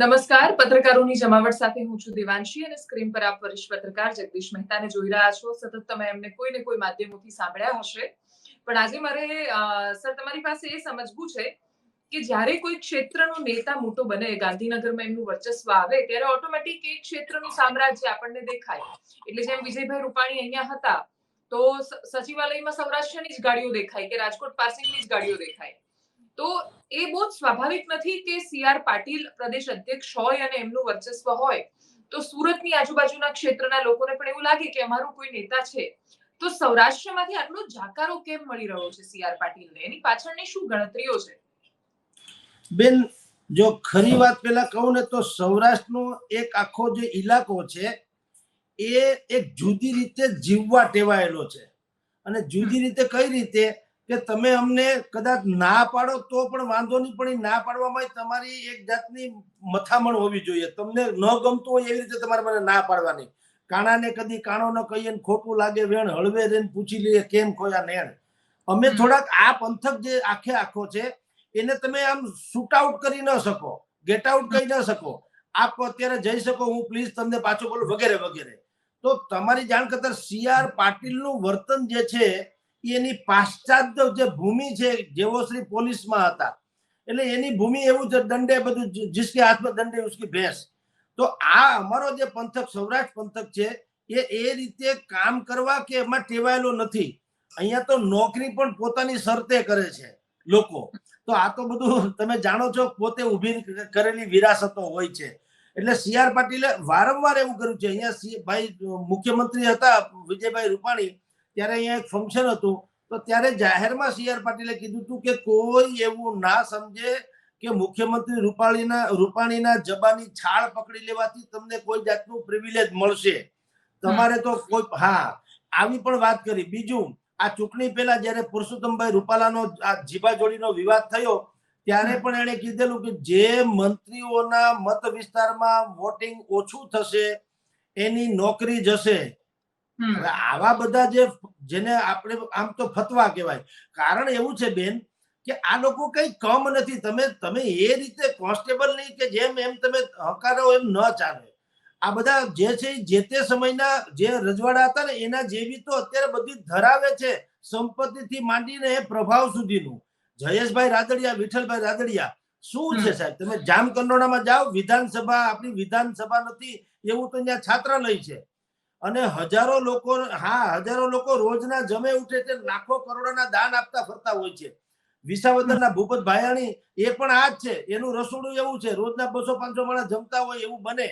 નમસ્કાર. પત્રકારોની જમાવટ સાથે હું છું દેવાંશી અને સ્ક્રીન પર આપ વરિષ્ઠ પત્રકાર જગદીશ મહેતાને જોઈ રહ્યા છો. સતત તમે એમને કોઈ ને કોઈ માધ્યમોથી સાંભળ્યા હશે. પણ આજે મારે સર, તમારી પાસે એ સમજવું છે કે જ્યારે કોઈ ક્ષેત્રનો નેતા મોટો બને, ગાંધીનગરમાં એમનું વર્ચસ્વ આવે, ત્યારે ઓટોમેટિક એ ક્ષેત્રનું સામ્રાજ્ય આપણને દેખાય. એટલે જેમ વિજયભાઈ રૂપાણી અહીંયા હતા, તો સચિવાલયમાં સૌરાષ્ટ્રની જ ગાડીઓ દેખાય કે રાજકોટ પાર્સિંગની જ ગાડીઓ દેખાય. તો એ બહુ સ્વાભાવિક નથી કે સીઆર પાટીલ પ્રદેશ અધ્યક્ષ હોય અને એમનું વર્ચસ્વ હોય. તો સુરતની આજુબાજુના ક્ષેત્રના લોકોને પણ એવું લાગે કે અમારું કોઈ નેતા છે. તો સૌરાષ્ટ્રમાંથી આટલો જાકારો કેમ મળી રહ્યો છે સીઆર પાટીલને? એની પાછળની શું ગણતરીઓ છે? બેન, જો ખરી વાત પેલા કહું ને તો સૌરાષ્ટ્રનો એક આખો જે ઇલાકો છે, એ એક જુદી રીતે જીવવા ટેવાયેલો છે. અને જુદી રીતે કઈ રીતે કે તમે અમને કદાચ ના પાડો તો પણ વાંધો નહીં પણ ના પાડવામાં તમારી એક જાતની મથામણ હોવી જોઈએ. તમને ન ગમતું હોય એવી રીતે તમારે મને ના પાડવાની. કાણાને કદી કાણો ન કહીએ ને ખોટું લાગે વેણ હળવે રહીને પૂછી લઈએ કેમ ખોયા નેણ. અમે થોડાક આ પંથક જે આખે આખો છે એને તમે આમ શૂટ આઉટ કરી ન શકો ગેટ આઉટ કરી ન શકો. આપ અત્યારે જઈ શકો હું પ્લીઝ તમને પાછો બોલું વગેરે વગેરે. તો તમારી જાણ કરતા સી આર પાટીલનું વર્તન જે છે એની પાશ્ચાત્ય જે ભૂમિ છે જેવો શ્રી પોલીસમાં હતા, એટલે એની ભૂમિ એવું છે, દંડે બધું જિસકે હાથમાં દંડે ઉસકી ભેંસ. તો આ અમારો જે પંથક, સૌરાષ્ટ્ર પંથક છે, એ એ રીતે કામ કરવા કે એમાં ટેવાયેલો નથી. અહીંયા તો નોકરી પણ પોતાની શરતે કરે છે લોકો. તો આ તો બધું તમે જાણો છો, પોતે ઊભી કરેલી વિરાસતો હોય છે. એટલે સી આર પાટીલે વારંવાર એવું કર્યું છે. અહીંયા ભાઈ મુખ્યમંત્રી હતા, વિજયભાઈ રૂપાણી ત્યારે અહીંયા એક ફંક્શન હતું. તો ત્યારે જાહેરમાં સી આર પાટીલે કીધું હતું કે કોઈ એવું ના સમજે કે મુખ્યમંત્રી રૂપાણીના રૂપાણીના જબાની છાળ પકડી લેવાથી તમને કોઈ જાતનું પ્રિવિલેજ મળશે. તમારે તો કોઈ હા આવી પણ વાત કરી. બીજું આ ચૂંટણી પહેલા જ્યારે પુરુષોત્તમભાઈ રૂપાલાનો આ જીબાજોડીનો વિવાદ થયો ત્યારે પણ એણે કીધેલું કે જે મંત્રીઓના મત વિસ્તારમાં વોટિંગ ઓછું થશે એની નોકરી જશે. હવે આવા બધા જે જેને આપણે આમ તો ફતવા કહેવાય. કારણ એવું છે બેન કે આ લોકો કઈ કમ નથી. તમે તમે એ રીતે કોન્સ્ટેબલ નહીં કે જેમ એમ તમે હકારો એમ ન ચાલે. આ બધા જે છે જે તે સમયના જે રજવાડા હતા ને એના જેવી તો અત્યારે બધી ધરાવે છે સંપત્તિથી માંડીને એ પ્રભાવ સુધીનું. જયેશભાઈ રાદડિયા વિઠ્ઠલભાઈ રાદડિયા શું છે સાહેબ? તમે જામકંડોળામાં જાઓ વિધાનસભા આપણી વિધાનસભા નથી એવું તો અહીંયા છાત્રાલય છે. અને હજારો લોકો હા હજારો લોકો રોજના જમે ઉઠે છે લાખો કરોડોના દાન આપતા ફરતા હોય છે. વિસાવદરના ભૂપત ભાયાણી એ પણ આ જ છે એનું રસોડું એવું છે રોજના બસો પાંચસો માણસ જમતા હોય એવું બને.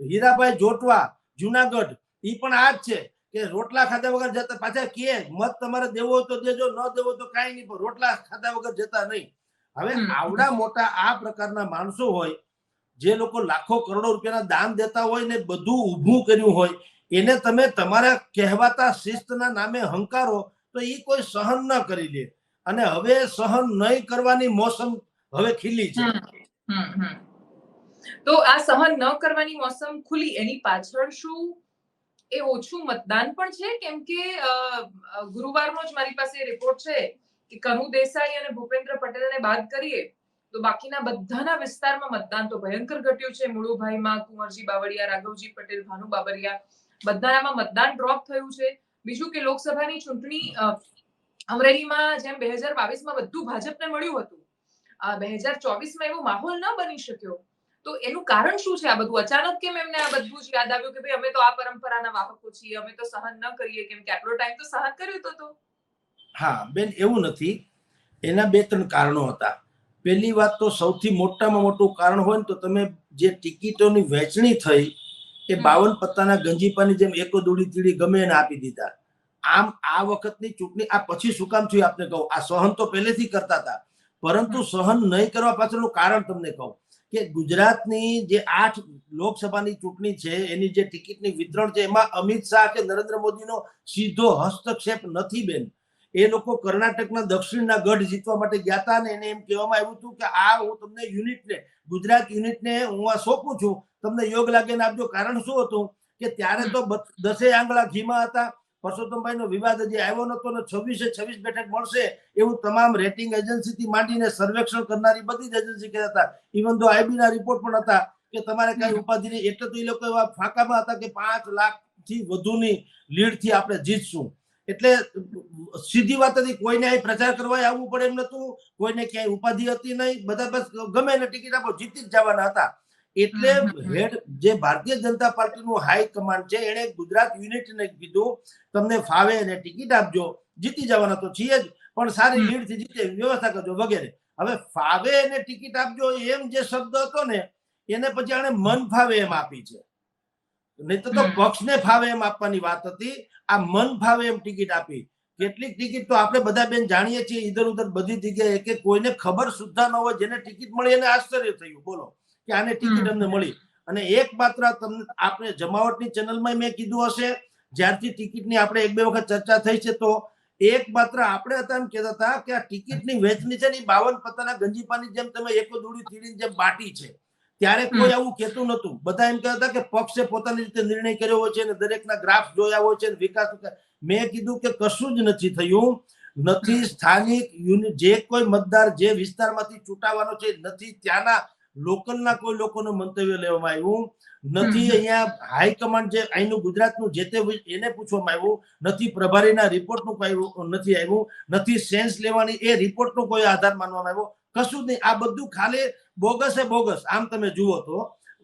હીરાભાઈ જોટવા જુનાગઢ એ પણ આ જ છે કે રોટલા ખાધા વગર જતા પાછા કે મત તમારે દેવો તો દેજો ન દેવો તો કાંઈ નહીં પણ રોટલા ખાધા વગર જતા નહીં. હવે આવડા મોટા આ પ્રકારના માણસો હોય જે લોકો લાખો કરોડો રૂપિયાના દાન દેતા હોય ને બધું ઊભું કર્યું હોય એને તમે તમારા કહેવાતા શિસ્તના નામે હંકારો, તો એ કોઈ સહન ન કરી લે. અને હવે સહન નહીં કરવાની મોસમ હવે ખીલી છે. તો આ સહન ન કરવાની મોસમ ખુલી, એની પાછળ શું? એ ઓછું મતદાન પણ છે? કેમ કે ગુરુવારનો જ મારી પાસે રિપોર્ટ છે કે કનુ દેસાઈ અને ભૂપેન્દ્ર પટેલને બાદ કરીએ, તો બાકીના બધાના વિસ્તારમાં મતદાન તો ભયંકર ઘટ્યું છે. મુળુભાઈમાં કુંવરજી બાવળિયા, રાઘવજી પટેલ, ભાનુ બાબરિયા બધાનામાં મતદાન ડ્રોપ થયું છે. બીજું કે લોકસભાની ચૂંટણી અમરેલીમાં જેમ બે હજાર બાવીસમાં બધું ભાજપને મળ્યું હતું બે હજાર ચોવીસમાં એવો માહોલ ન બની શક્યો. તો એનું કારણ શું છે આ બધું? અચાનક કેમ એમને આ બધું જ યાદ આવ્યું કે ભાઈ અમે તો આ પરંપરાના વાહકો છીએ, અમે તો સહન ન કરીએ કેમ કે આટલો ટાઈમ તો સહન કર્યો તો તો. હા, બેન, એવું નથી. એના બે ત્રણ કારણો હતા. પહેલી વાત તો સૌથી મોટામાં મોટું કારણ હોય ને તો તમે જે ટિકિટોની વહેંચણી થઈ એ બાવન પત્તાના ગંજીપાની જેમ એકો દોડી તીડી ગમે એને આપી દીધા. આમ આ વખતની ચૂંટણી આ પછી શું કામ થયું આપને કહું? આ સહન તો પહેલેથી કરતા હતા પરંતુ સહન નહીં કરવા પાછળનું કારણ તમને કહું કે ગુજરાતની જે આઠ લોકસભાની ચૂંટણી છે એની જે ટિકિટની વિતરણ છે એમાં અમિત શાહ કે નરેન્દ્ર મોદીનો સીધો હસ્તક્ષેપ નથી બેન. એ લોકો કર્ણાટકના દક્ષિણના ગઢ જીતવા માટે ગયા હતા અને એને એમ કહેવામાં આવ્યું હતું કે આ હું તમને યુનિટને ગુજરાત યુનિટને હું આ સોંપું છું તમને યોગ લાગે ને આપજો કારણ શું હતું કે ત્યારે તો દસે આંગળા ઘીમાં હતા પરસોત્તમભાઈ નો વિવાદ હજી આવ્યો નતો ને છવ્વીસે છવ્વીસ બેઠક મળશે એવું તમામ રેટિંગ એજન્સીથી માંડીને સર્વેક્ષણ કરનારી બધી જ એજન્સી કહેતા હતા. ઇવન તો આઈબી ના રિપોર્ટ પણ હતા કે તમારે કઈ ઉપાધિ નહીં એટલે તો એ લોકો એવા ફાંકામાં હતા કે પાંચ લાખથી વધુની લીડથી આપણે જીતશું. એટલે સીધી વાત હતી કોઈને અહીં પ્રચાર કરવા આવવું પડે એમ નતું કોઈને ક્યાંય ઉપાધિ હતી નહીં બધા બસ ગમે એને ટિકિટ આપો જીતી જ જવાના હતા. એટલે. હેડ જે ભારતીય જનતા પાર્ટીનું હાઈ કમાન્ડ છે એણે ગુજરાત યુનિટને કીધું તમને ફાવે એને ટિકિટ આપજો જીતી જવાના તો છીએ જ પણ સારી લીડથી જીતે વ્યવસ્થા કરજો વગેરે. હવે ફાવે એને ટિકિટ આપજો એમ જે શબ્દ હતો ને એને પછી આને મન ફાવે એમ આપી છે. નહીં તો. પક્ષને ફાવે એમ આપવાની વાત હતી આ મન ફાવે એમ ટિકિટ આપી. કેટલીક ટિકિટ તો આપણે બધા બેન જાણીએ છીએ ઈધર ઉધર બધી જગ્યાએ કે કોઈને ખબર સુદ્ધા ન હોય જેને ટિકિટ મળી એને આશ્ચર્ય થયું. બોલો. કે આને ટિકિટ અમને મળી. અને એક માત્ર તમને આપણે જમાવટની ચેનલમાં મેં કીધું હશે જ્યારથી ટિકિટની આપણે એક બે વખત ચર્ચા થઈ છે તો એક માત્ર આપણે હતા એમ કહેતા હતા કે આ ટિકિટની વેચની છે ને બાવન પત્તાના ગંજીપાની જેમ તમે એકો દોડી તીડીની જેમ બાટી છે. ત્યારે કોઈ આવું કહેતું નતું બધા એમ કહેતા કે પક્ષે પોતાની રીતે નિર્ણય કર્યો હોય છે અને દરેકના ગ્રાફ જોયા હોય છે વિકાસ મેં કીધું કે કશું જ નથી થયું. નથી સ્થાનિક જે કોઈ મતદાર જે વિસ્તારમાંથી ચૂંટાવાનો છે નથી ત્યાંના લોકલના કોઈ લોકોનું મંતવ્ય લેવામાં આવ્યું નથી. અહીંયા હાઈકમાન્ડ જે અહીંનું ગુજરાતનું જે તે એને પૂછવામાં આવ્યું. નથી પ્રભારીના રિપોર્ટનું કોઈ નથી આવ્યું. નથી સેન્સ લેવાની એ રિપોર્ટનો કોઈ આધાર માનવામાં આવ્યો. કશું જ નહીં. આ બધું ખાલી બોગસ એ બોગસ. આમ તમે જુઓ તો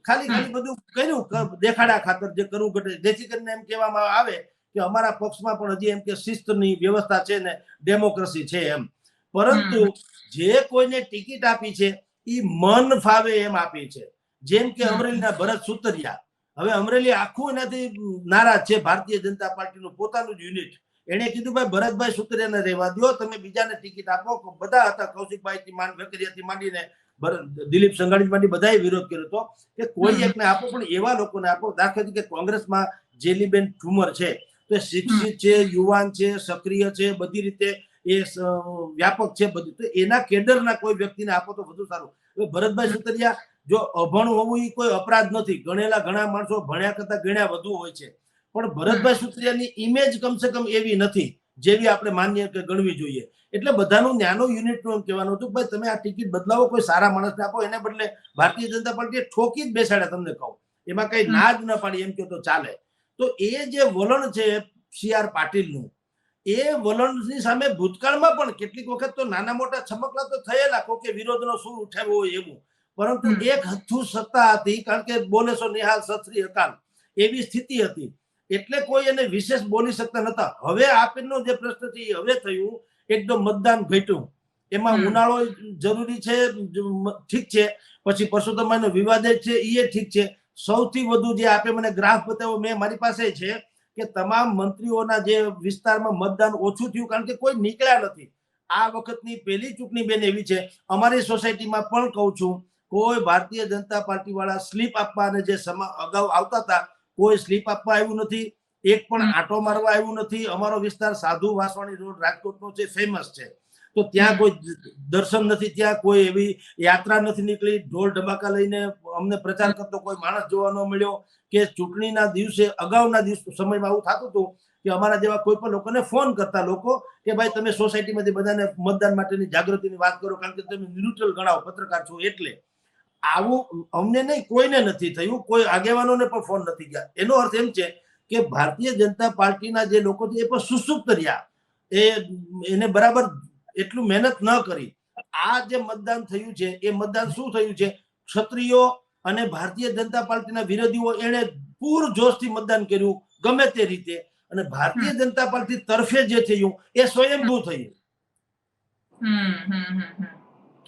ખાલી ખાલી બધું કર્યું. દેખાડા ખાતર જે કરવું ઘટે. જેથી કરીને એમ કહેવામાં આવે કે અમારા પક્ષમાં પણ હજી એમ કે શિસ્તની વ્યવસ્થા છે ને ડેમોક્રેસી છે એમ. પરંતુ જે કોઈને ટિકિટ આપી છે એ મન ફાવે એમ આપે છે. જેમ કે અમરેલીના ભરત સુતરિયા. હવે અમરેલી આખું એનાથી નારાજ છે. ભારતીય જનતા પાર્ટીનું પોતાનું જ યુનિટ એને કીધું ભાઈ ભરતભાઈ સુતરિયાને રહેવા દો તમે બીજાને ટિકિટ આપો. બધા હતા કૌશિકભાઈ થી માંડ વેકરિયાથી માંડીને દિલીપ સંઘાણી માંડી બધાએ વિરોધ કર્યો હતો કે કોઈ. એકને આપો પણ એવા લોકોને આપો. દાખલા તરીકે કોંગ્રેસમાં જેલીબેન ઠુમર છે. તો શિક્ષિત છે યુવાન છે સક્રિય છે બધી રીતે એ વ્યાપક છે બધું. તો એના કેડરના કોઈ વ્યક્તિને આપો તો વધુ સારું. હવે ભરતભાઈ સુતરિયા જો અભણ હોવું એ કોઈ અપરાધ નથી. ગણેલા ઘણા માણસો ભણ્યા કરતા ગણ્યા વધુ હોય છે. પણ ભરતભાઈ સુતરિયાની ઇમેજ કમસે કમ એવી નથી જેવી આપણે માન્ય કે ગણવી જોઈએ. એટલે બધાનું નાનો યુનિટનું એમ કહેવાનું હતું ભાઈ તમે આ ટિકિટ બદલાવો કોઈ સારા માણસને આપો. એને બદલે ભારતીય જનતા પાર્ટીએ ઠોકી જ બેસાડ્યા તમને કહું. એમાં કઈ. ના જ ન પાડી એમ કે તો ચાલે. તો એ જે વલણ છે સી આર પાટીલનું એ વલણની સામે ભૂતકાળમાં પણ કેટલીક વખત તો નાના મોટા છમકલા તો થયેલા કોકે વિરોધનો સૂર ઉઠાવ્યો હોય એવું. પરંતુ એક હથ્થુ સત્તા હતી કારણ કે બોલેસો નિહાલ સત્રી અકાલ એવી સ્થિતિ હતી. એટલે કોઈ એને વિશેષ બોલી શકતા નતા. હવે આપેલનો જે પ્રશ્ન છે એ હવે થયું એકદમ મતદાન ઘટ્યું. એમાં ઉનાળો જરૂરી છે ઠીક છે. પછી પરસોત્તમાનો વિવાદ છે એ ઠીક છે. સૌથી વધુ જે આપે મને ગ્રાફ બતાવ્યો મેં મારી પાસે છે કે તમામ મંત્રીઓના જે વિસ્તારમાં મતદાન ઓછું થયું કારણ કે કોઈ નીકળ્યા નથી. આ વખતની પહેલી ચૂંટણી બેન એવી છે. અમારી સોસાયટીમાં પણ કહું છું કોઈ ભારતીય જનતા પાર્ટી વાળા સ્લીપ આપવા અને જે અગાઉ આવતા હતા કોઈ સ્લીપ આપવા આવ્યું નથી. એક પણ. આટો મારવા આવ્યું નથી. અમારો વિસ્તાર સાધુ વાસવાણી રોડ રાજકોટનો છે ફેમસ છે. તો ત્યાં કોઈ દર્શન નથી ત્યાં કોઈ એવી યાત્રા નથી નીકળી. ઢોલ ઢબાકા લઈને અમને પ્રચાર કરતો કોઈ માણસ જોવા ન મળ્યો કે ચૂંટણીના દિવસે અગાઉના દિવસ સમયમાં આવું થતું હતું કે અમારા જેવા કોઈ પણ લોકોને ફોન કરતા લોકો કે ભાઈ તમે સોસાયટીમાંથી બધાને મતદાન માટેની જાગૃતિની વાત કરો કારણ કે તમે ન્યુટ્રલ ગણાવો પત્રકાર છો એટલે. આવું અમને નહીં કોઈને નથી થયું. કોઈ આગેવાનોને પણ ફોન નથી ગયા. એનો અર્થ એમ છે કે ભારતીય જનતા પાર્ટીના જે લોકો છે એ પણ સુસુપ્ત રહ્યા. એ એને બરાબર એટલું મહેનત ન કરી. આ જે મતદાન થયું છે એ મતદાન શું થયું છે? ક્ષત્રિયો અને ભારતીય જનતા પાર્ટીના વિરોધીઓ એને પૂર જોશથી મતદાન કર્યું ગમે તે રીતે. અને ભારતીય જનતા પાર્ટી તરફે જે થયું એ સ્વયંભૂ થયું.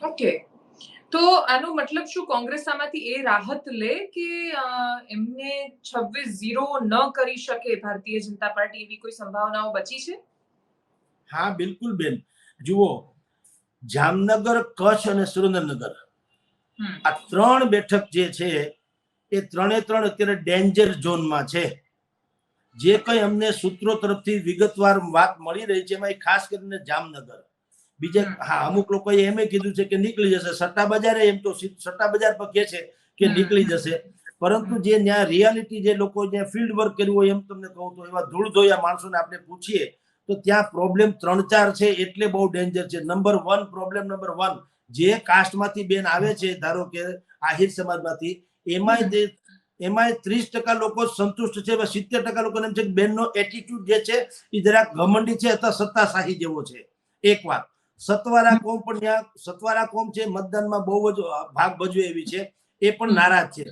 ઓકે તો આનો મતલબ શું? કોંગ્રેસ આમાંથી એ રાહત લે કે એમને છવ્વીસ ઝીરો ન કરી શકે ભારતીય જનતા પાર્ટી એવી કોઈ સંભાવનાઓ બચી છે? હા બિલકુલ બેન. જુઓ જામનગર કચ્છ અને સુરેન્દ્રનગર. આ ત્રણ બેઠક જે છે એ ત્રણે ત્રણ અત્યારે ડેન્જર ઝોનમાં છે. જે કંઈ અમને સૂત્રો તરફથી વિગતવાર વાત મળી રહી છે એમાં ખાસ કરીને જામનગર. બીજા હા અમુક લોકોએ એમ કીધું છે કે નીકળી જશે. સટ્ટા બજારે એમ તો સટ્ટા બજાર પર કે છે કે નીકળી જશે. પરંતુ જે ત્યાં રિયાલિટી જે લોકો જ્યાં ફિલ્ડ વર્ક કર્યું હોય એમ તમને કહું તો એવા ધૂળ ધોયા માણસોને આપણે પૂછીએ તો ત્યાં પ્રોબ્લેમ ત્રણ ચાર છે એટલે બહુ ડેન્જર છે. Number one problem number one જે કાસ્ટમાંથી બેન આવે છે ધારો કે આહિર સમાજમાંથી એમાંય જે એમાંય ત્રીસ ટકા લોકો સંતુષ્ટ છે સિત્તેર ટકા લોકોને એમ છે કે બેનનો એટીટ્યુડ જે છે એ જરાક ઘમંડી છે અથવા સત્તાશાહી જેવો છે. એક વાત. સતવારા કોમ પણ ત્યાં સતવારા કોમ છે મતદાનમાં બહુ જ ભાગ ભજવે એવી છે. એ પણ નારાજ છે.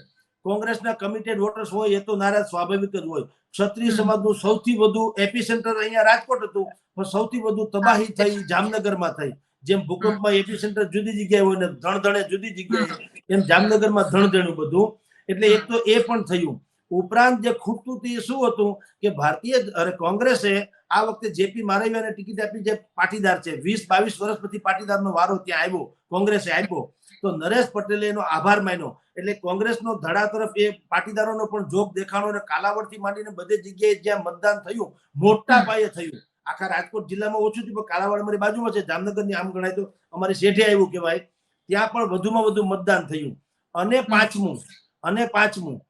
કોંગ્રેસના કમિટેડ વોટર્સ હોય એ તો નારાજ સ્વાભાવિક જ હોય. ક્ષત્રિય. સમાજનું સૌથી વધુ એપિસેન્ટર અહીંયા રાજકોટ હતું પણ સૌથી વધુ તબાહી થઈ જામનગરમાં થઈ. જેમ ભૂકંપમાં એપિસેન્ટર જુદી જગ્યાએ હોય ને ધણધણે જુદી જગ્યાએ એમ જામનગરમાં ધણધણ્યું બધું. એટલે એક તો એ પણ થયું. ઉપરાંત જે ખૂટતું એ શું હતું કે ભારતીય અરે કોંગ્રેસે આ વખતે જેપી મારવિયાને ટિકિટ આપી જે પાટીદાર છે વીસ બાવીસ વર્ષ પછી પાટીદારનો વારો ત્યાં આવ્યો કોંગ્રેસે આપ્યો. તો નરેશ પટેલે એનો આભાર માન્યો. એટલે કોંગ્રેસનો ધડા તરફ એ પાટીદારોનો પણ જોગ દેખાણો અને કાલાવડથી માંડીને બધે જગ્યાએ જ્યાં મતદાન થયું મોટા પાયે થયું. આખા રાજકોટ જિલ્લામાં ઓછું થયું પણ કાલાવાડ અમારી બાજુમાં છે જામનગરની આમ ગણાય તો અમારી શેઠે આવ્યું કહેવાય ત્યાં પણ વધુમાં વધુ મતદાન થયું. અને પાંચમું અને પાંચમું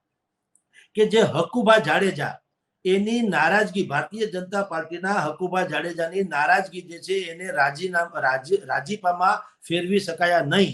કે જે હકુભા જાડેજા એની નારાજગી ભારતીય જનતા પાર્ટીના હકુભા જાડેજાની નારાજગી જે છે એને રાજીનામા રાજી રાજીપામાં ફેરવી શકાયા નહીં.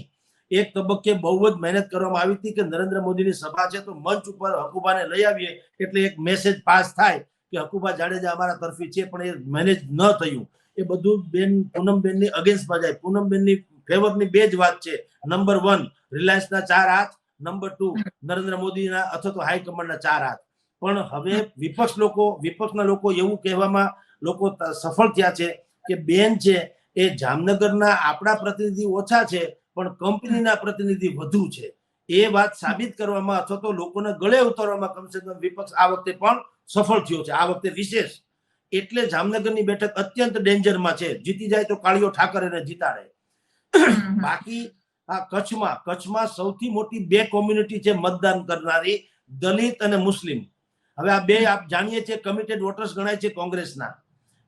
એક તબક્કે બહુ જ મહેનત કરવામાં આવી હતી કે નરેન્દ્ર મોદીની સભા છે તો મંચ ઉપર હકુબાને લઈ આવીએ એટલે એક મેસેજ પાસ થાય કે હકુબા જાડેજા અમારા તરફી છે પણ એ મેનેજ ન થયું. એ બધું બેન પૂનમબેનની અગેન્સ્ટમાં જાય. પૂનમબેનની ફેવરની બે જ વાત છે. નંબર વન રિલાયન્સના ચાર હાથ. નંબર ટુ નરેન્દ્ર મોદીના અથવા તો હાઈકમાન્ડના ચાર હાથ. પણ હવે વિપક્ષ લોકો, વિપક્ષના લોકો એવું કહેવામાં લોકો સફળ થયા છે કે બેન છે એ જામનગરના આપણા પ્રતિનિધિ ઓછા છે પણ કંપનીના પ્રતિનિધિ વધુ છે. એ વાત સાબિત કરવામાં અથવા તો લોકોને ગળે ઉતારવામાં કમસે કમ વિપક્ષ આ વખતે પણ સફળ થયો છે. આ વખતે વિશેષ એટલે જામનગરની બેઠક અત્યંત ડેન્જરમાં છે. જીતી જાય તો કાળીઓ ઠાકર એને જીતાડે બાકી આ કચ્છમાં કચ્છમાં સૌથી મોટી બે કોમ્યુનિટી છે મતદાન કરનારી દલિત અને મુસ્લિમ. હવે આ બે આપ જાણીએ છીએ કમિટેડ વોટર્સ ગણાય છે કોંગ્રેસના.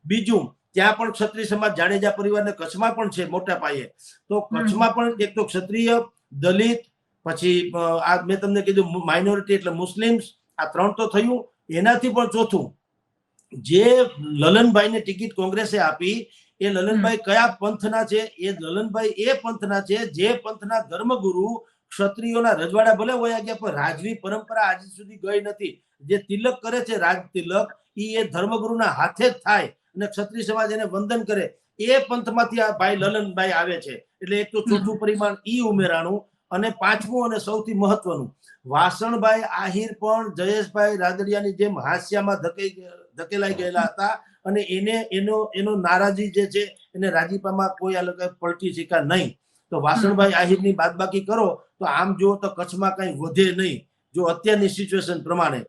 બીજું ત્યાં પણ ક્ષત્રિય સમાજ જાડેજા પરિવારને કચ્છમાં પણ છે મોટા પાયે. તો કચ્છમાં પણ એક તો ક્ષત્રિય દલિત પછી આ મેં તમને કીધું માઇનોરિટી એટલે મુસ્લિમ્સ આ ત્રણ તો થયું. એનાથી પણ ચોથું જે લલનભાઈને ટિકિટ કોંગ્રેસે આપી એ લલનભાઈ કયા પંથના છે? એ લલનભાઈ એ પંથના છે જે પંથના ધર્મગુરુ ક્ષત્રિયોના રજવાડા ભલે વયા ગયા પણ રાજવી પરંપરા આજ સુધી ગઈ નથી. જે તિલક કરે છે રાજ તિલક એ ધર્મગુરુના હાથે જ થાય. અને ક્ષત્રિય સમાજ એને વંદન કરે એ પંથમાંથી આ ભાઈ લલનભાઈ આવે છે. એટલે એક તો ચોથું પરિમાણ ઈ ઉમેરાણું અને પાંચમું અને સૌથી મહત્વનું વાસણભાઈ આહિર પણ જયેશભાઈ રાદડિયાની જેમ હાસ્યામાં ધકેઈ ધકેલાઈ ગયેલા હતા અને એને એનો એનો નારાજી જે છે એને રાજીપામાં કોઈ અલગ પલટી શીખા નહીં. તો વાસણભાઈ આહિરની બાદબાકી કરો તો આમ જુઓ તો કચ્છમાં કઈ વધે નહીં. જો અત્યારની સિચ્યુએશન પ્રમાણે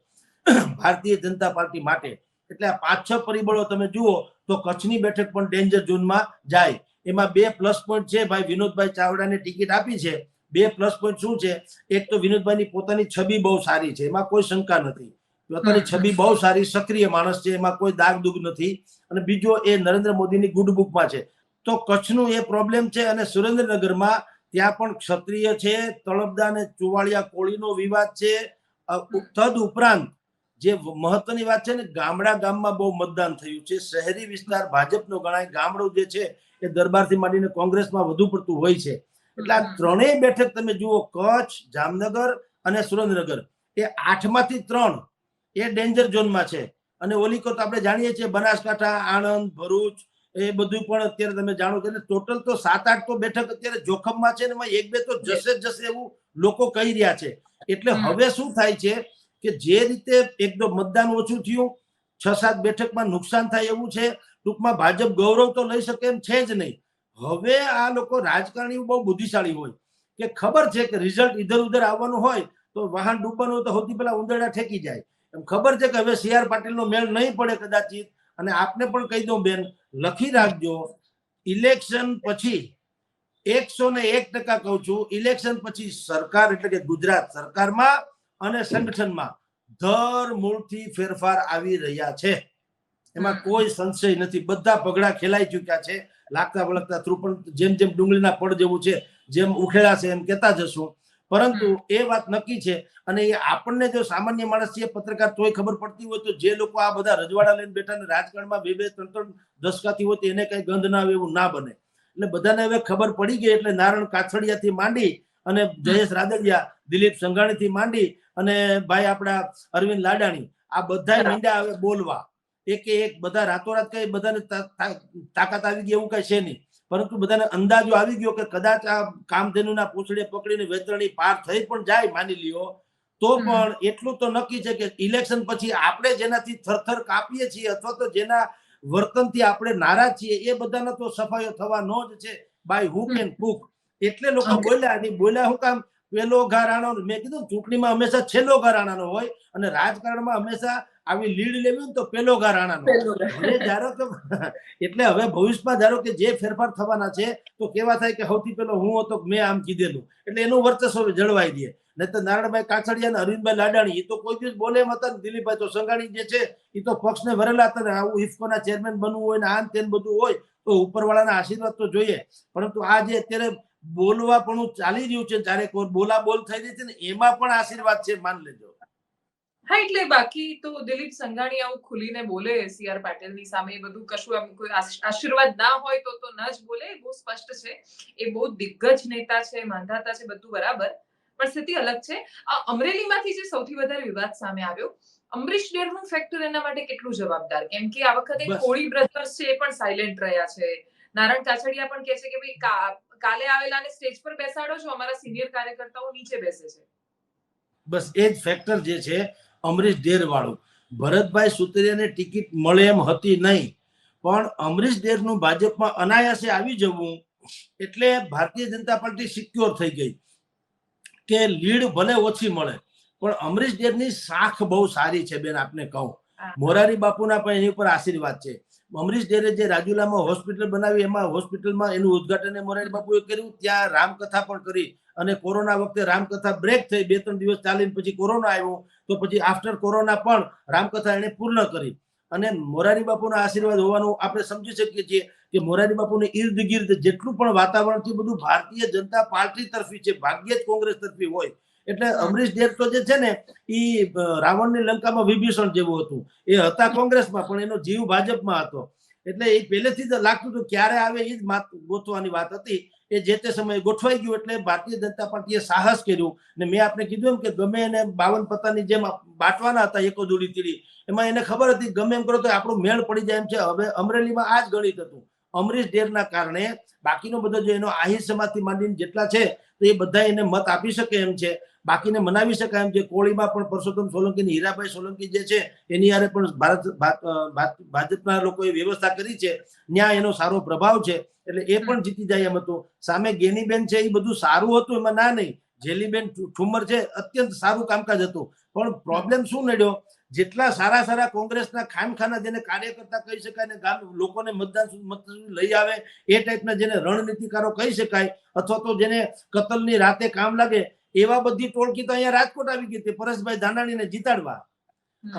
ભારતીય જનતા પાર્ટી માટે એટલે આ પાંચ છ પરિબળો તમે જુઓ તો કચ્છની બેઠક પણ ડેન્જર ઝોનમાં જાય. એમાં બે પ્લસ પોઈન્ટ છે ભાઈ વિનોદભાઈ ચાવડાને ટિકિટ આપી છે. બે પ્લસ પોઈન્ટ શું છે? એક તો વિનોદભાઈની પોતાની છબી બહુ સારી છે એમાં કોઈ શંકા નથી. પોતાની છબી બહુ સારી સક્રિય માણસ છે એમાં કોઈ દાગ દુગ નથી. અને બીજો એ નરેન્દ્ર મોદીની ગુડ બુકમાં છે. તો કચ્છનું એ પ્રોબ્લેમ છે અને સુરેન્દ્રનગરમાં ત્યાં પણ ક્ષત્રિય છે તળપદા અને ચુવાળિયા કોળીનો વિવાદ છે. તદ ઉપરાંત જે મહત્વની વાત છે ને ગામડા ગામમાં બહુ મતદાન થયું છે. શહેરી વિસ્તાર ભાજપનો ગણાય. ગામડું જે છે એ દરબારથી માંડીને કોંગ્રેસમાં વધુ પડતું હોય છે. એટલે આ ત્રણેય બેઠક તમે જુઓ કચ્છ જામનગર અને સુરેન્દ્રનગર. એ આઠમાંથી ત્રણ એ ડેન્જર ઝોનમાં છે. અને ઓલી તો આપણે જાણીએ છીએ બનાસકાંઠા આણંદ ભરૂચ એ બધું પણ અત્યારે તમે જાણો છો. એટલે ટોટલ તો સાત આઠ તો બેઠક અત્યારે જોખમમાં છે ને એક બે તો જશે જશે એવું લોકો કહી રહ્યા છે. એટલે હવે શું થાય છે? કે જે રીતે એક તો મતદાન ઓછું થયું છ સાત બેઠકમાં નુકસાન થાય એવું છે, ટૂંકમાં ભાજપ ગૌરવ તો લઈ શકે એમ છે જ નહીં. હવે આ લોકો રાજકારણીઓ બહુ બુદ્ધિશાળી હોય. કે ખબર છે કે રિઝલ્ટ ઇધર ઉધર આવવાનું હોય, તો વાહન ડૂબવાનું તો સૌથી પહેલા ઉંદરડા ઠેકી જાય. એમ ખબર છે કે હવે સી આર પાટીલનો મેળ નહીં પડે કદાચિત, અને આપને પણ કહી દઉં બેન, લખી રાખજો, ઇલેક્શન પછી એકસો ને એક ટકા કહું છું, ઇલેક્શન પછી સરકાર એટલે કે ગુજરાત સરકારમાં અને સંગઠનમાં ધર મૂળથી ફેરફાર આવી રહ્યા છે. એમાં કોઈ સંશય નથી. બધા પગડા ખેલાઈ ચૂક્યા છે. લાગતા વળગતા ત્રુપણ જેમ જેમ ડુંગળીના પડ જેવું છે જેમ ઉખેડા છે એમ કહેતા જશું. પરંતુ એ વાત નક્કી છે અને એ આપણને જો સામાન્ય માણસ છે પત્રકાર તોય ખબર પડતી હોય તો જે લોકો આ બધા રજવાડા લઈને બેઠા ને રાજકારણમાં બે બે ત્રણ ત્રણ દસકાથી હોય તો એને કઈ ગંધ ના આવે એવું ના બને. એટલે બધાને હવે ખબર પડી ગઈ એટલે નારણ કાછડિયાથી માંડી અને જયેશ રાદડિયા દિલીપ સંઘાણીથી માંડી અને ભાઈ આપણા અરવિંદ લાડાણી આ બધા મીંડા આવે બોલવા. એક એક બધા રાતોરાત કઈ બધાને તાકાત આવી ગઈ એવું કઈ છે નહીં. પરંતુ બધાને અંદાજો આવી ગયો કે કદાચ આ કામધેનુના પૂછડે પકડીને વેતરણી પાર થઈ પણ જાય માની લ્યો. તો પણ એટલું તો નક્કી છે કે ઇલેક્શન પછી આપણે જેનાથી થરથર કાપીએ છીએ અથવા તો જેના વર્તનથી આપણે નારાજ છીએ એ બધાનો તો સફાયો થવાનો જ છે. બાય હુક એન્ડ કુક એટલે લોકો બોલ્યા અને બોલ્યા હું કામ? પેલો ઘરાણો મેં કીધું ચૂંટણીમાં હંમેશા છેલ્લો ઘરાણાનો હોય અને રાજકારણમાં હંમેશા આવી લીડ લેવી ને તો પેલો ઘરાણાનો હવે ધારો કે એટલે હવે ભવિષ્યમાં ધારો કે જે ફેરફાર થવાના છે તો કેવા થાય કે સૌથી પેલો હું હતો મેં આમ કીધેલું. એટલે એનું વર્ચસ્વ જળવાઈ દે. નહીં તો નારાયણભાઈ કાછડિયા અને અરવિંદભાઈ લાડાણી એ તો કોઈ દિવસ બોલે એમ હતા દિલીપભાઈ તો સંઘાણી જે છે એ તો પક્ષને ભરેલા હતા ને આવું ઇફકોના ચેરમેન બનવું હોય ને આમ તેમ બધું હોય તો ઉપરવાળાના આશીર્વાદ તો જોઈએ. પરંતુ આ જે અત્યારે બોલવા પણ ચાલી રહ્યું છે જ્યારે બોલા બોલ થઈ રહી છે ને એમાં પણ આશીર્વાદ છે માન લેજો. હા એટલે બાકી તો દિલીપ સંઘાણી આવું ખુલીને બોલે સીઆર પાટીલની સામે એ બધું કશું એમ કોઈ આશીર્વાદ ના હોય તો તો ન જ બોલે એ બહુ સ્પષ્ટ છે. એ બહુ દિગ્ગજ નેતા છે માંધાતા છે બધું બરાબર. પણ સ્થિતિ અલગ છે. આ અમરેલીમાંથી જે સૌથી વધારે વિવાદ સામે આવ્યો અમરીશ ડેરનું ફેક્ટર એના માટે કેટલું જવાબદાર? કેમ કે આ વખતે કોળી બ્રધર્સ છે એ પણ સાયલેન્ટ રહ્યા છે. નારાયણ કાછડિયા પણ કહે છે કે ભાઈ કાલે આવેલાને સ્ટેજ પર બેસાડો છો અમારા સિનિયર કાર્યકર્તાઓ નીચે બેસે છે. બસ એ જ ફેક્ટર જે છે અમરીશ ડેર વાળું ભરતભાઈ સુતરિયાને ટિકિટ મળે એમ હતી નહીં પણ અમરીશ ડેરનું ભાજપમાં અનાયાસે આવી જવું એટલે ભારતીય જનતા પાર્ટી સિક્યોર થઈ ગઈ. કે લીડ ભલે ઓછી મળે પણ અમરીશ ડેરની શાખ બહુ સારી છે બેન આપને કહું. મોરારી બાપુના પણ એની ઉપર આશીર્વાદ છે. અમરીશ ડેરે જે રાજુલામાં હોસ્પિટલ બનાવી, એમાં હોસ્પિટલમાં એનું ઉદઘાટન મોરારી બાપુએ કર્યું. ત્યાં રામકથા પણ કરી અને કોરોના વખતે રામકથા બ્રેક થઈ. બે ત્રણ દિવસ ચાલીને પછી કોરોના આવ્યો. તો પછી આફ્ટર કોરોના પણ રામકથા એને પૂર્ણ કરી. અને મોરારી બાપુના આશીર્વાદ હોવાનું આપણે સમજી શકીએ છીએ કે મોરારી બાપુને ઈર્દ ગિર્દ જેટલું પણ વાતાવરણ છે બધું ભારતીય જનતા પાર્ટી તરફી છે, ભાગ્યે જ કોંગ્રેસ તરફી હોય. એટલે અમરીશ દેવ તો જે છે ને એ રાવણની લંકામાં વિભીષણ જેવું હતું. એ હતા કોંગ્રેસમાં પણ એનો જીવ ભાજપમાં હતો. એટલે એ પહેલેથી જ લાગતું હતું ક્યારે આવે એ જ માત ગોતવાની વાત હતી. એ જે તે સમયે ગોઠવાઈ ગયું એટલે ભારતીય જનતા પાર્ટીએ સાહસ કર્યું. ને મેં આપને કીધું એમ કે ગમે એને બાવન પત્તાની જેમ બાટવાના હતા એકો દોડી તીડી એમાં એને ખબર હતી ગમે એમ કરો તો આપણું મેળ પડી જાય એમ છે. હવે અમરેલીમાં આ જ ગણિત હતું. અમરીશ ડેરના કારણે બાકીનો બધો જે એનો આહિર સમાજથી માંડીને જેટલા છે તો એ બધા એને મત આપી શકે એમ છે. બાકીને મનાવી શકાય એમ છે કોળીમાં પણ પરસોત્તમ સોલંકી હીરાભાઈ સોલંકી જે છે, એની યારે પણ ભારત ભાજપના લોકોએ વ્યવસ્થા કરી છે. ત્યાં એનો સારો પ્રભાવ છે, એટલે એ પણ જીતી જાય એમ હતું. સામે ગેનીબેન છે, એ બધું સારું હતું, એમાં ના નહીં. જેલીબેન ઠુમર છે, અત્યંત સારું કામકાજ હતું. પણ પ્રોબ્લેમ શું નડ્યો? જેટલા સારા સારા કોંગ્રેસના ખાનખાના જેને કાર્યકર્તા કહી શકાય ને ગામ, લોકોને મતદાન મત લઈ આવે, એ ટાઈપના જેને રણનીતિકારો કહી શકાય, અથવા તો જેને કતલની રાતે કામ લાગે એવા બધી ટોળકી તો અહીંયા રાજકોટ આવી ગઈ હતી પરેશભાઈ ધાનાણીને જીતાડવા.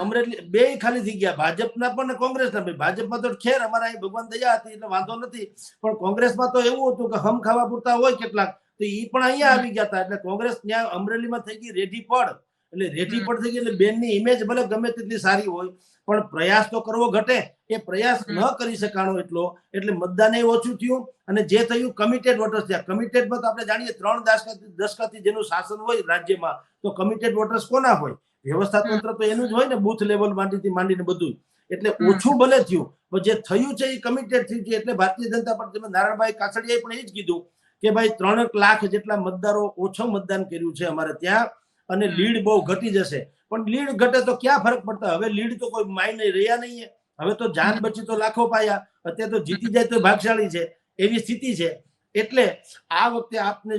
અમરેલી બે ખાલી થઈ ગયા ભાજપના પણ કોંગ્રેસના ભાઈ ભાજપમાં તો ખેર અમારા અહીં ભગવાન દયા હતી એટલે વાંધો નથી. પણ કોંગ્રેસમાં તો એવું હતું કે હમ ખાવા પૂરતા હોય કેટલાક તો એ પણ અહીંયા આવી ગયા હતા. એટલે કોંગ્રેસ ત્યાં અમરેલીમાં થઈ ગઈ રેડી પડ. એટલે રેતી પણ થઈ ગઈ એટલે બેનની ઇમેજ ભલે ગમે તેટલી સારી હોય પણ પ્રયાસ તો કરવો ઘટે. એ પ્રયાસ ન કરી શકાણો એટલો. એટલે મતદાન એ ઓછું થયું અને જે થયું કમિટેડ વોટર્સ થયા કમિટેડમાં તો આપણે જાણીએ ત્રણ દશકાથી દશકાથી જેનું શાસન હોય રાજ્યમાં તો કમિટેડ વોટર્સ કોના હોય? વ્યવસ્થા તંત્ર તો એનું જ હોય ને બુથ લેવલ માંડીથી માંડીને બધું એટલે ઓછું ભલે થયું પણ જે થયું છે એ કમિટેડ થયું છે. એટલે ભારતીય જનતા પાર્ટી નારાયણભાઈ કાછડિયાએ પણ એ જ કીધું કે ભાઈ ત્રણ લાખ જેટલા મતદારો ઓછો મતદાન કર્યું છે અમારે ત્યાં. અને લીડ બહુ ઘટી જશે. પણ લીડ ઘટે તો ક્યાં ફરક પડતા? હવે લીડ તો કોઈ માયને રહ્યા નહીં હવે તો જાન બચી તો લાખો પાયા. અત્યારે તો જીતી જાય તો ભાગશાળી છે. એવી સ્થિતિ છે. એટલે આ વખતે આપને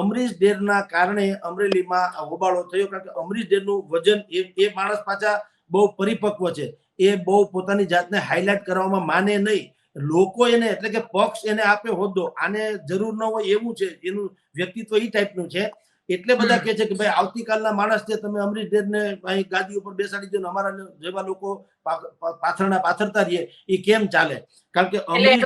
અમરીશ ડેરના કારણે અમરેલીમાં હોબાળો થયો. કારણ કે અમરીશ ડેરનું વજન એ એ માણસ પાછા બહુ પરિપક્વ છે. એ બહુ પોતાની જાતને હાઇલાઇટ કરવામાં માને નહીં. લોકો એને એટલે કે પક્ષ એને આપે હોદ્દો. આને જરૂર ન હોય એવું છે. એનું વ્યક્તિત્વ એ ટાઈપનું છે. એટલે બધા. કહે છે કે ભાઈ આવતીકાલના માણસ છે તમે અમરીશ ડેરને અહીં ગાદી ઉપર બેસાડી દો ને અમારા જેવા લોકો પાથરના પાથરતા રહીએ એ કેમ ચાલે? કારણ કે અમરીશ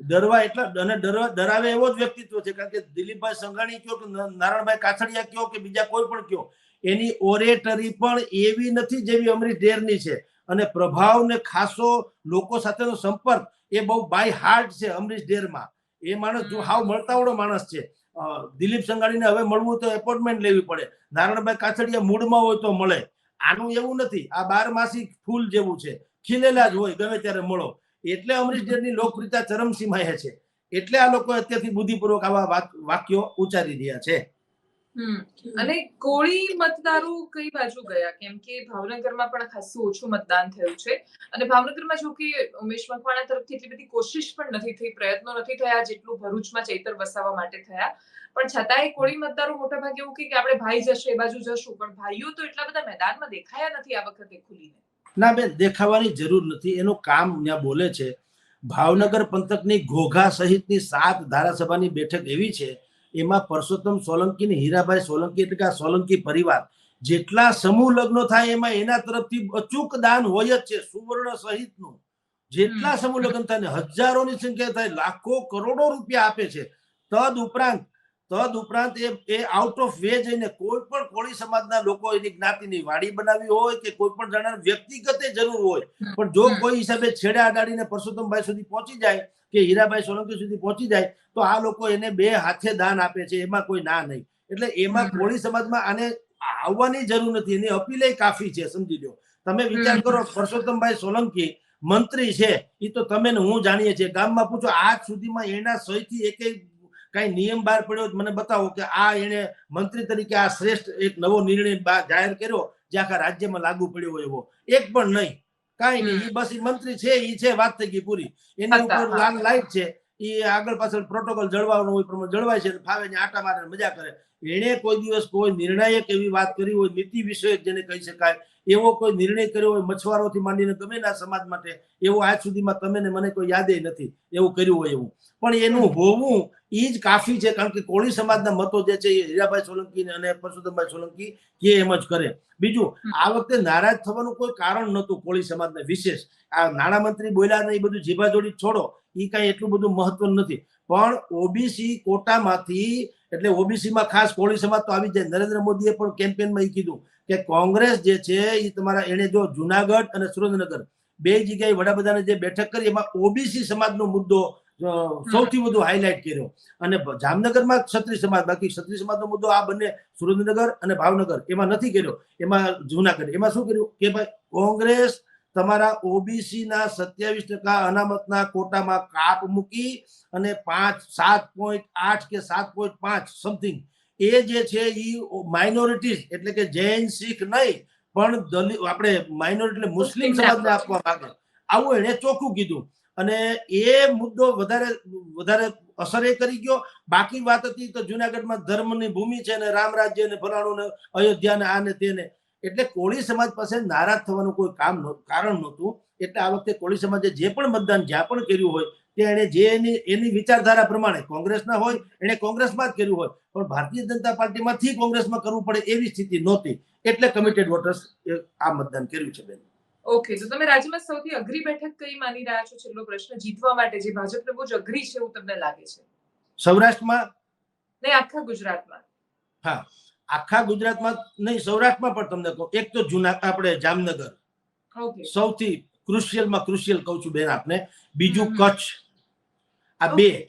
ડરવા એટલા અને ડરવા ડરાવે એવો જ વ્યક્તિત્વ છે કારણ કે દિલીપભાઈ સંઘાણી કયો કે નારાયણભાઈ કાછડિયા કયો કે બીજા કોઈ પણ કયો એની ઓરેટરી પણ એવી નથી જેવી અમરીશ ડેરની છે. અને પ્રભાવ ને ખાસો લોકો સાથેનો સંપર્ક એ બહુ બાય હાર્ટ છે અમરીશ ડેરમાં. એ માણસ જો હાવ મળતાવડો માણસ છે. દિલીપ સંઘાણીને હવે મળવું તો એપોઇન્ટમેન્ટ લેવી પડે. નારાયણભાઈ કાછડિયા મૂડમાં હોય તો મળે. આનું એવું નથી. આ બાર માસી ફૂલ જેવું છે. ખીલેલા જ હોય, ગમે ત્યારે મળો. એટલે અમરીશ ડેરની લોકપ્રિયતા ચરમસીમાએ છે. એટલે આ લોકો અત્યારથી બુદ્ધિપૂર્વક આવા વાક્યો ઉચ્ચારી રહ્યા છે. અને કોળી મતદારો કઈ બાજુ ગયા? કેમ કે ભાવનગરમાં પણ ખાસું ઓછું મતદાન થયું છે. અને ભાવનગરમાં જો કે ઉમેશ મકવાણા તરફથી એટલી બધી કોશિશ પણ નથી થઈ પ્રયત્નો નથી થયા જેટલું ભરૂચમાં ચૈતર વસાવવા માટે થયા. પણ છતાંય કોળી મતદારો મોટા ભાગે એવું કે આપણે ભાઈ જશે એ બાજુ જશું. પણ ભાઈઓ તો એટલા બધા મેદાનમાં દેખાયા નથી આ વખતે ખુલીને. ના બેન દેખાવાની જરૂર નથી. એનું કામ ત્યાં બોલે છે. ભાવનગર પંથકની ઘોઘા સહિતની સાત ધારાસભાની બેઠક એવી છે એમાં પરસોત્તમ સોલંકી ને હીરાભાઈ સોલંકી એટલે કે આ સોલંકી પરિવાર જેટલા સમૂહ લગ્નો થાય એમાં એના તરફથી અચૂક દાન હોય જ છે સુવર્ણ સહિતનું. જેટલા. સમૂહ લગ્ન થાય હજારોની સંખ્યા થાય લાખો કરોડો રૂપિયા આપે છે. તદ ઉપરાંત તદ ઉપરાંત એ એ આઉટ ઓફ વે જઈને કોઈ પણ કોળી સમાજના લોકો એની જ્ઞાતિની વાડી બનાવી હોય કે કોઈ પણ જણા વ્યક્તિગત જરૂર હોય. પણ જો કોઈ હિસાબે છેડા અડાડીને પરસોત્તમભાઈ સુધી પહોંચી જાય કે હીરાભાઈ સોલંકી સુધી પહોંચી જાય તો આ લોકો એને બે હાથે દાન આપે છે એમાં કોઈ ના નહીં. એટલે એમાં કોળી સમાજમાં આને આવવાની જરૂર નથી એની અપીલે કાફી છે સમજી લો તમે વિચાર કરો પરસોત્તમભાઈ સોલંકી મંત્રી છે એ તો તમે ને હું જાણીએ છીએ. ગામમાં પૂછો આજ સુધીમાં એના સહીથી એક કઈ નિયમ બહાર પડ્યો મને બતાવો કે આ એને મંત્રી તરીકે આ શ્રેષ્ઠ એક નવો નિર્ણય જાહેર કર્યો જે આખા રાજ્યમાં લાગુ પડ્યો હોય એવો. એક પણ નહીં. કાંઈ નહીં બસ ઈ મંત્રી છે એ છે વાત થઈ ગઈ પૂરી. એની ઉપર. લાલ લાઈટ છે એ આગળ પાછળ પ્રોટોકોલ જળવાનો હોય પ્રમાણે જળવાય છે ફાવે ને આટા મારે મજા કરે. એણે કોઈ દિવસ કોઈ નિર્ણાયક એવી વાત કરી હોય નીતિ વિષયક જેને કહી શકાય એવો કોઈ નિર્ણય કર્યો હોય મછવારોથી માંડીને ગમે ના સમાજ માટે એવો આજ સુધીમાં તમે ને મને કોઈ યાદે નથી એવું કર્યું હોય એવું. પણ એનું હોવું એ જ કાફી છે કારણ કે કોળી સમાજના મતો જે છે એ હીરાભાઈ સોલંકી અને પરસોત્તમભાઈ સોલંકી કે એમ જ કરે. બીજું આ વખતે નારાજ થવાનું કોઈ કારણ નહોતું કોળી સમાજને વિશેષ. આ નાણામંત્રી બોલ્યા ને એ બધું જીભાજોડી છોડો એ કઈ એટલું બધું મહત્વ નથી. પણ ઓબીસી કોટામાંથી એટલે ઓબીસી માં ખાસ કોળી સમાજ તો આવી જાય. નરેન્દ્ર મોદીએ પણ કેમ્પેનમાં એ કીધું. કે કોંગ્રેસ જે છે એ તમારા એને જો જુનાગઢ અને સુરેન્દ્રનગર બે જગ્યાએ વડાપ્રધાને જે બેઠક કરી, એમાં ઓબીસી સમાજનો મુદ્દો સૌથી વધુ હાઇલાઇટ કર્યો. અને જામનગરમાં ક્ષત્રિય સમાજ, બાકી ક્ષત્રિય સમાજનો મુદ્દો આ બંને સુરેન્દ્રનગર અને ભાવનગર એમાં નથી કર્યો. એમાં જુનાગઢ. એમાં શું કર્યું? કે ભાઈ, કોંગ્રેસ તમારા ઓબીસી ના સત્યાવીસ ટકા અનામતના કોટામાં કાપ મૂકી અને પાંચ, સાત પોઈન્ટ આઠ કે સાત પોઈન્ટ પાંચ સમથિંગ એ જે છે એ માઇનોરિટીઝ એટલે કે જૈન શીખ નહીં પણ દલિત આપણે માઇનોરિટી એટલે મુસ્લિમ સમાજને આપવા માંગે આવું. એને ચોખ્ખું કીધું. અને એ મુદ્દો વધારે વધારે અસર એ કરી ગયો. બાકી વાત હતી તો જુનાગઢમાં ધર્મની ભૂમિ છે ને રામ રાજ્ય ને ફલાણું ને અયોધ્યા ને આ ને તેને એટલે કોળી સમાજ પાસે નારાજ થવાનું કોઈ કામ કારણ નહોતું. એટલે આ વખતે કોળી સમાજે જે પણ મતદાન જ્યાં પણ કર્યું હોય ત્યાં એને જે એની એની વિચારધારા પ્રમાણે કોંગ્રેસના હોય એને કોંગ્રેસમાં જ કર્યું હોય. પણ ભારતીય જનતા પાર્ટીમાંથી કોંગ્રેસમાં કરવું પડે એવી સ્થિતિ નહોતી. એટલે કમિટેડ વોટર્સ આ મતદાન કર્યું છે બેન. ઓકે તો તમે રાજ્યમાં સૌથી અઘરી બેઠક કઈ માની રહ્યા છો? છેલ્લો પ્રશ્ન જીતવા માટે જે ભાજપને બહુ જ અઘરી છે એવું તમને લાગે છે? સૌરાષ્ટ્રમાં? નહીં આખા ગુજરાતમાં. હા આખા ગુજરાતમાં નહીં સૌરાષ્ટ્રમાં પણ તમને કહું. એક તો જુના આપણે જામનગર. સૌથી ક્રુશિયલમાં ક્રુશિયલ કહું છું બેન આપને. બીજું કચ્છ. આ બે.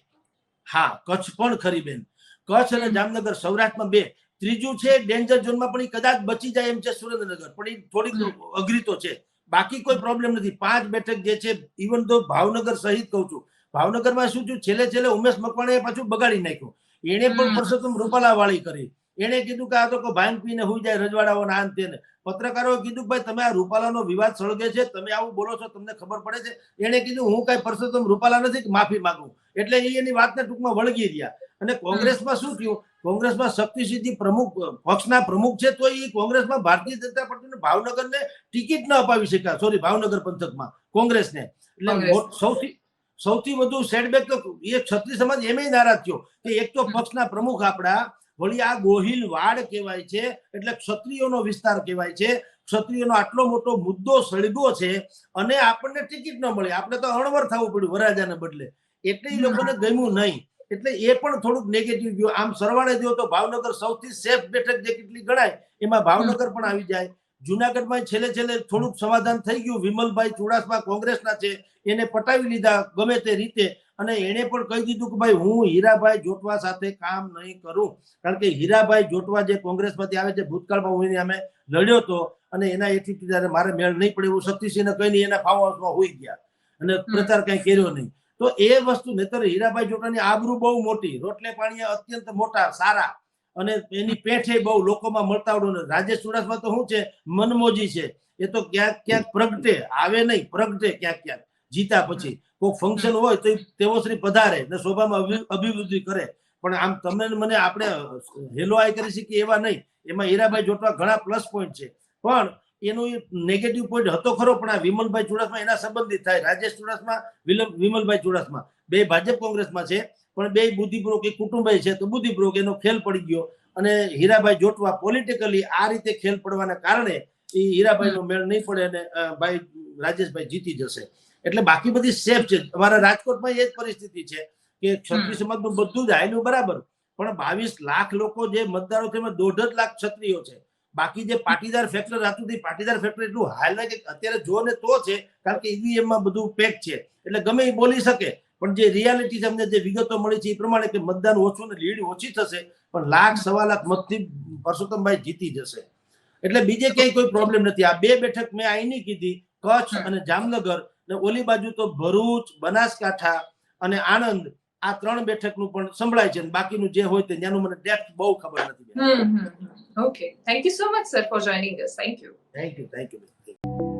હા કચ્છ પણ ખરી બેન. કચ્છ અને જામનગર સૌરાષ્ટ્રમાં બે. ત્રીજું છે ડેન્જર ઝોનમાં પણ કદાચ બચી જાય એમ છે સુરેન્દ્રનગર. પણ એ થોડીક અઘરી તો છે. બાકી કોઈ પ્રોબ્લેમ નથી. પાંચ બેઠક જે છે ઇવન તો ભાવનગર સહિત કહું છું. ભાવનગરમાં શું થયું? છેલ્લે છેલ્લે ઉમેશ મકવાણાએ પાછું બગાડી નાખ્યું. એણે પણ. પરસોત્તમ રૂપાલા વાળી કરી. એને કીધું કે આ તો ભાંગ પીને હુઈ જાય રજવાડાઓના તેને પત્રકારોએ કીધું કે ભાઈ તમે આ રૂપાલાનો વિવાદ સળગે છે તમે આવું બોલો છો તમને ખબર પડે છે. એને કીધું હું કઈ પરસોત્તમ રૂપાલા નથી કે માફી માંગુ. એટલે એ એની વાતને ટૂંકમાં વળગી રહ્યા અને કોંગ્રેસમાં શું થયું? કોંગ્રેસમાં શક્તિસિદ્ધિ પ્રમુખ પક્ષના પ્રમુખ છે તો એ કોંગ્રેસમાં ભારતીય જનતા પાર્ટીને ભાવનગરને ટિકિટ ન અપાવી શક્યા. સોરી ભાવનગર પંથકમાં કોંગ્રેસને. એટલે સૌથી સૌથી વધુ સેટબેક તો એ છત્રીસ સમાજ એમ નારાજ થયો કે એક તો. પક્ષના પ્રમુખ આપણા વળી આ ગોહિલ વાડ કહેવાય છે એટલે ક્ષત્રિયોનો વિસ્તાર કહેવાય છે. ક્ષત્રિયોનો આટલો મોટો મુદ્દો સળગો છે અને આપણને ટિકિટ ન મળી. આપણે તો અણવર થવું પડ્યું વરાજાને બદલે. એટલે એ લોકોને ગમ્યું નહીં. એટલે એ પણ થોડુંક નેગેટિવ ગયું. આમ સરવાળે જો તો ભાવનગર સૌથી સેફ બેઠક જે કેટલી ગણાય એમાં ભાવનગર પણ આવી જાય. જુનાગઢમાં છેલ્લે છેલ્લે થોડુંક સમાધાન થઈ ગયું. વિમલભાઈ ચુડાસમા કોંગ્રેસના છે. એને પટાવી લીધા ગમે તે રીતે. અને એણે પણ કહી દીધું કે ભાઈ હું હીરાભાઈ જોટવા સાથે કામ નહીં કરું. કારણ કે હીરાભાઈ જોટવા જે કોંગ્રેસમાંથી આવે છે ભૂતકાળમાં હું અમે લડ્યો હતો અને એના એથી ત્યારે મારે મેળ નહીં પડે એવું શક્તિસિંહને કહી નહીં એના ફાર્મ હાઉસમાં હોઈ ગયા. અને પ્રચાર કઈ કર્યો નહીં. તો એ વસ્તુ નહીતર હીરાભાઈ જોટાની આબરૂ બહુ મોટી રોટલે પાણી અત્યંત મોટા સારા. અને એની પેઠે બહુ લોકોમાં મળતા આવડું ને રાજેશ ચુડાસમા તો શું છે? મનમોજી છે. એ તો ક્યાંક ક્યાંક પ્રગટે આવે નહીં પ્રગટે ક્યાંક ક્યાંક. જીતા પછી. કોઈ ફંક્શન હોય તો તેઓ શ્રી પધારે ને શોભામાં અભિવૃદ્ધિ કરે. પણ આમ તમે મને આપણે હેલો આઈ કરી શકીએ એવા નહીં. એમાં હીરાભાઈ જોટવા ઘણા પ્લસ પોઈન્ટ છે. પણ એનું નેગેટિવ પોઈન્ટ હતો ખરો, પણ આ વિમલભાઈ ચુડાસમા એના સંબંધિત થાય. રાજેશ ચુડાસમા વિમલભાઈ ચુડાસમા. બે ભાજપ કોંગ્રેસમાં છે, પણ બે બુદ્ધિપૂર્વક, એક કુટુંબાઈ છે. તો બુદ્ધિપૂર્વક એનો ખેલ પડી ગયો. અને હીરાભાઈ જોટવા પોલિટિકલી આ રીતે ખેલ પડવાના કારણે એ હીરાભાઈનો મેળ નહીં પડે અને ભાઈ, રાજેશભાઈ જીતી જશે. એટલે બાકી બધી સેફ છે. અમારા રાજકોટમાં એ જ પરિસ્થિતિ છે કે ક્ષત્રિય સમાજનું બધું જ આવેલું બરાબર. પણ બાવીસ લાખ લોકો જે મતદારો છે એમાં દોઢ જ લાખ ક્ષત્રિયો છે. બાકી જે પાટીદાર ફેક્ટર હતું તે પાટીદાર ફેક્ટર એટલું હાલ કે અત્યારે જો ને તો છે કારણ કે ઈવીએમમાં બધું પેક છે. એટલે ગમે એ બોલી શકે પણ જે રિયાલિટી અમને જે વિગતો મળી છે એ પ્રમાણે કે મતદાન ઓછું ને લીડ ઓછી થશે પણ લાખ સવા લાખ મતથી પરસોત્તમભાઈ જીતી જશે. એટલે બીજે ક્યાંય કોઈ પ્રોબ્લેમ નથી. આ બે બેઠક મેં અહીંની કીધી કચ્છ અને જામનગર ને ઓલી બાજુ તો ભરૂચ બનાસકાંઠા અને આણંદ આ ત્રણ બેઠકનું પણ સંભળાય છે બાકીનું જે હોય તે ત્યાંનું મને ડેપ્થ બહુ ખબર નથી okay thank you so much sir for joining us thank you. Thank you thank you